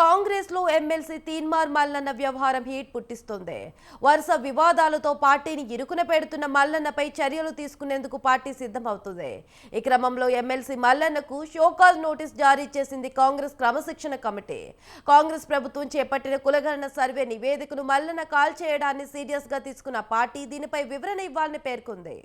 కాంగ్రెస్లో ఎమ్మెల్సీ తీన్మార్ మల్లన్న వ్యవహారం హీట్ పుట్టిస్తుంది. వరుస వివాదాలతో పార్టీని ఇరుకున పెడుతున్న మల్లన్నపై చర్యలు తీసుకునేందుకు పార్టీ సిద్ధమవుతుంది. ఈ క్రమంలో ఎమ్మెల్సీ మల్లన్నకు షోకాల్ నోటీస్ జారీ చేసింది కాంగ్రెస్ క్రమశిక్షణ కమిటీ. కాంగ్రెస్ ప్రభుత్వం చేపట్టిన కులగణన సర్వే నివేదికను మల్లన్న కాల్ చేయడాన్ని సీరియస్గా తీసుకున్న పార్టీ దీనిపై వివరణ ఇవ్వాలని పేర్కొంది.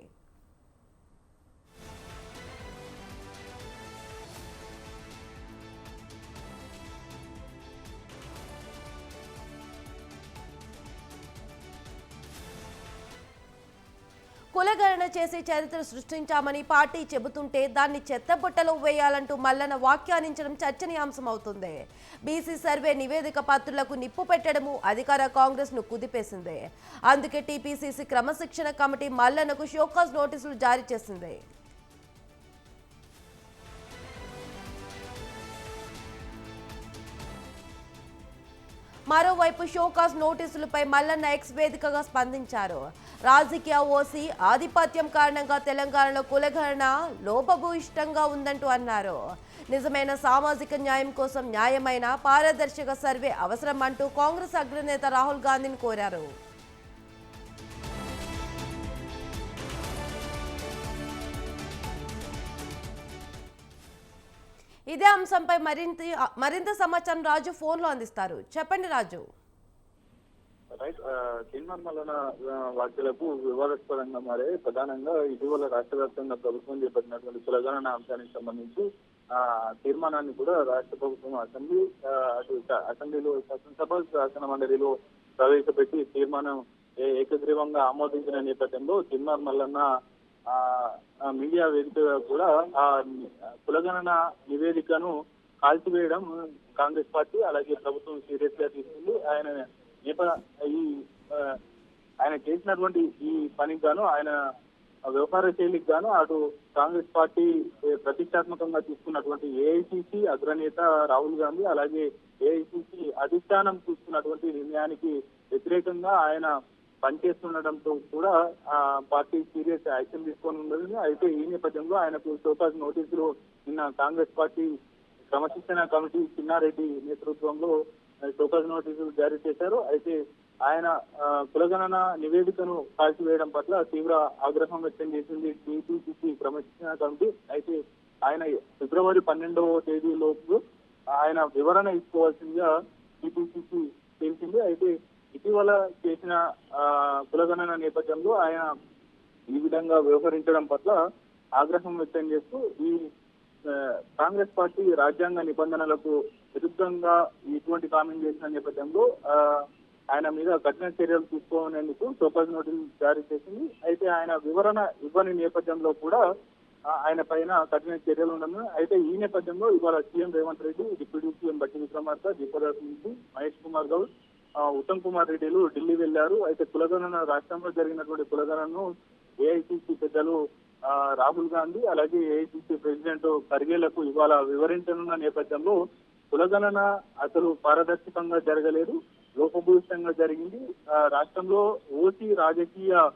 కులగణన చేసి చరిత్ర సృష్టించామని పార్టీ చెబుతుంటే దాన్ని చెత్తబుట్టలో వేయాలంటూ మల్లన వ్యాఖ్యానించడం చర్చనీయాంశం అవుతుంది బీసీ సర్వే నివేదిక పత్రులకు నిప్పు పెట్టడము అధికార కాంగ్రెస్ను కుదిపేసింది. అందుకే టీపీసీసీ క్రమశిక్షణ కమిటీ మల్లనకు షోకాజ్ నోటీసులు జారీ చేసింది. మరోవైపు షోకాస్ నోటీసులపై మల్లన్న ఎక్స్ వేదికగా స్పందించారు. రాజకీయ ఓసీ ఆధిపత్యం కారణంగా తెలంగాణలో కులగణన లోపభూయిష్టంగా ఉందంటూ అన్నారు. నిజమైన సామాజిక న్యాయం కోసం న్యాయమైన పారదర్శక సర్వే అవసరం అంటూ కాంగ్రెస్ అగ్రనేత రాహుల్ గాంధీని కోరారు. ఇదే అంశంపై మరింత మరింత సమాచారం రాజు ఫోన్లో అందిస్తారు. చెప్పండి రాజు. రైట్ తీర్మాన్ వార్తలకు వ్యాఖ్యలకు వివాదాస్పదంగా మారే ప్రధానంగా ఇటీవల రాష్ట్ర వ్యాప్తంగా ప్రభుత్వం చేపట్టినటువంటి కులగణన అంశానికి సంబంధించి ఆ తీర్మానాన్ని కూడా రాష్ట్ర ప్రభుత్వం అసెంబ్లీ అటు అసెంబ్లీలో శాసనసభ శాసన మండలిలో ప్రవేశపెట్టి తీర్మానం ఏకగ్రీవంగా ఆమోదించిన నేపథ్యంలో చిన్నార్ మల్లన్న ఆ మీడియా వేదిక కూడా ఆ కులగణన నివేదికను కాల్చివేయడం కాంగ్రెస్ పార్టీ అలాగే ప్రభుత్వం సీరియస్గా తీసుకుంది. ఆయన నేప ఈ ఆయన చేసినటువంటి ఈ పనికి గాను ఆయన వ్యవహార శైలికి గాను అటు కాంగ్రెస్ పార్టీ ప్రతిష్టాత్మకంగా తీసుకున్నటువంటి ఏఐసిసి అగ్రనేత రాహుల్ గాంధీ అలాగే ఏఐసిసి అధిష్టానం తీసుకున్నటువంటి నిర్ణయానికి వ్యతిరేకంగా ఆయన పనిచేస్తుండటంతో కూడా ఆ పార్టీ సీరియస్ యాక్షన్ తీసుకొని ఉండదు అయితే ఈ నేపథ్యంలో ఆయనకు షోకాజ్ నోటీసులు నిన్న కాంగ్రెస్ పార్టీ క్రమశిక్షణ కమిటీ చిన్నారెడ్డి నేతృత్వంలో షోకాజ్ నోటీసులు జారీ చేశారు. అయితే ఆయన కులగణన నివేదికను కాల్చివేయడం పట్ల తీవ్ర ఆగ్రహం వ్యక్తం చేసింది టీపీసీసీ క్రమశిక్షణ కమిటీ. అయితే ఆయన ఫిబ్రవరి పన్నెండవ తేదీలోపు ఆయన వివరణ ఇచ్చుకోవాల్సిందిగా టీపీసీసీ తెలిసింది అయితే ఇటీవల చేసిన కులగణన నేపథ్యంలో ఆయన ఈ విధంగా వ్యవహరించడం పట్ల ఆగ్రహం వ్యక్తం చేస్తూ ఈ కాంగ్రెస్ పార్టీ రాజ్యాంగ నిబంధనలకు విరుద్ధంగా ఇటువంటి కామెంట్ చేసిన నేపథ్యంలో ఆయన మీద కఠిన చర్యలు తీసుకోనేందుకు షోకాజ్ నోటీసు జారీ చేసింది. అయితే ఆయన వివరణ ఇవ్వని నేపథ్యంలో కూడా ఆయన పైన కఠిన చర్యలు ఉండను అయితే ఈ నేపథ్యంలో ఇవాళ CM Revanth Reddy deputy CM Bhatti Vikramarka Deepa Das నుంచి మహేష్ కుమార్ గౌడ్ ఉత్తమ్ కుమార్ రెడ్డిలు ఢిల్లీ వెళ్ళారు అయితే కులగణన రాష్ట్రంలో జరిగినటువంటి కులగణను ఏఐసిసి పెద్దలు రాహుల్ గాంధీ అలాగే ఏఐసిసి ప్రెసిడెంట్ ఖర్గేలకు ఇవాళ వివరించనున్న నేపథ్యంలో కులగణన అసలు పారదర్శకంగా జరగలేదు. లోపభూయిష్టంగా జరిగింది. ఆ, రాష్ట్రంలో ఓసీ రాజకీయ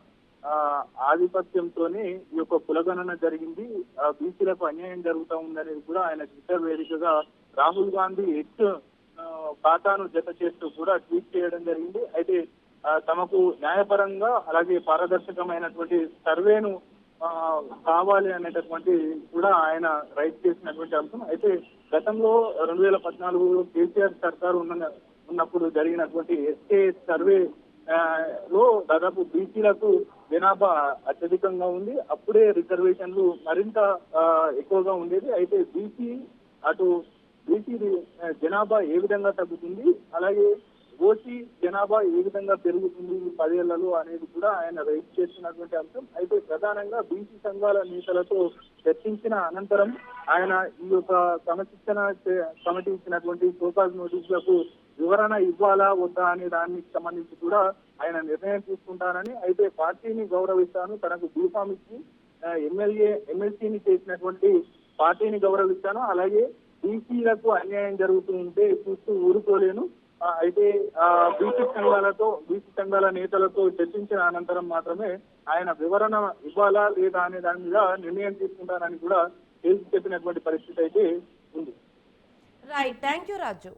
ఆధిపత్యంతోనే ఈ యొక్క కులగణన జరిగింది. ఆ, బీసీలకు అన్యాయం జరుగుతూ ఉందనేది కూడా ఆయన ట్విట్టర్ వేదికగా రాహుల్ గాంధీ ఎక్స్ ఖాతాను జత చేస్తూ కూడా ట్వీట్ చేయడం జరిగింది. అయితే తమకు న్యాయపరంగా అలాగే పారదర్శకమైనటువంటి సర్వేను కావాలి అనేటటువంటి కూడా ఆయన రైట్ చేసినటువంటి అంశం. అయితే గతంలో రెండు వేల పద్నాలుగు కేసీఆర్ సర్కారు ఉన్న ఉన్నప్పుడు జరిగినటువంటి ఎస్కే సర్వే లో దాదాపు బీసీలకు జనాభా అత్యధికంగా ఉంది. అప్పుడే రిజర్వేషన్లు మరింత ఎక్కువగా ఉండేది. అయితే బీసీ అటు బీసీ జనాభా ఏ విధంగా తగ్గుతుంది? అలాగే ఓసీ జనాభా ఏ విధంగా పెరుగుతుంది ఈ పదేళ్ళలో అనేది కూడా ఆయన రైట్ చేస్తున్నటువంటి అంశం. అయితే ప్రధానంగా బీసీ సంఘాల నేతలతో చర్చించిన అనంతరం ఆయన ఈ యొక్క క్రమశిక్షణ సమటించినటువంటి కమిటీ ఇచ్చినటువంటి సోకాజ్ నోటీసులకు వివరణ ఇవ్వాలా వద్దా అనే దానికి సంబంధించి కూడా ఆయన నిర్ణయం తీసుకుంటానని అయితే పార్టీని గౌరవిస్తాను. తనకు బీఫామ్ ఇచ్చి ఎమ్మెల్యే ఎమ్మెల్సీని చేసినటువంటి పార్టీని గౌరవిస్తాను. అలాగే బీసీలకు అన్యాయం జరుగుతూ ఉంటే చూస్తూ ఊరుకోలేను. అయితే బీసీ సంఘాలతో బీసీ సంఘాల నేతలతో చర్చించిన అనంతరం మాత్రమే ఆయన వివరణ ఇవ్వాలా లేదా అనే దాని మీద నిర్ణయం తీసుకుంటారని కూడా తేల్చి చెప్పినటువంటి పరిస్థితి అయితే ఉంది. Right thank you Raju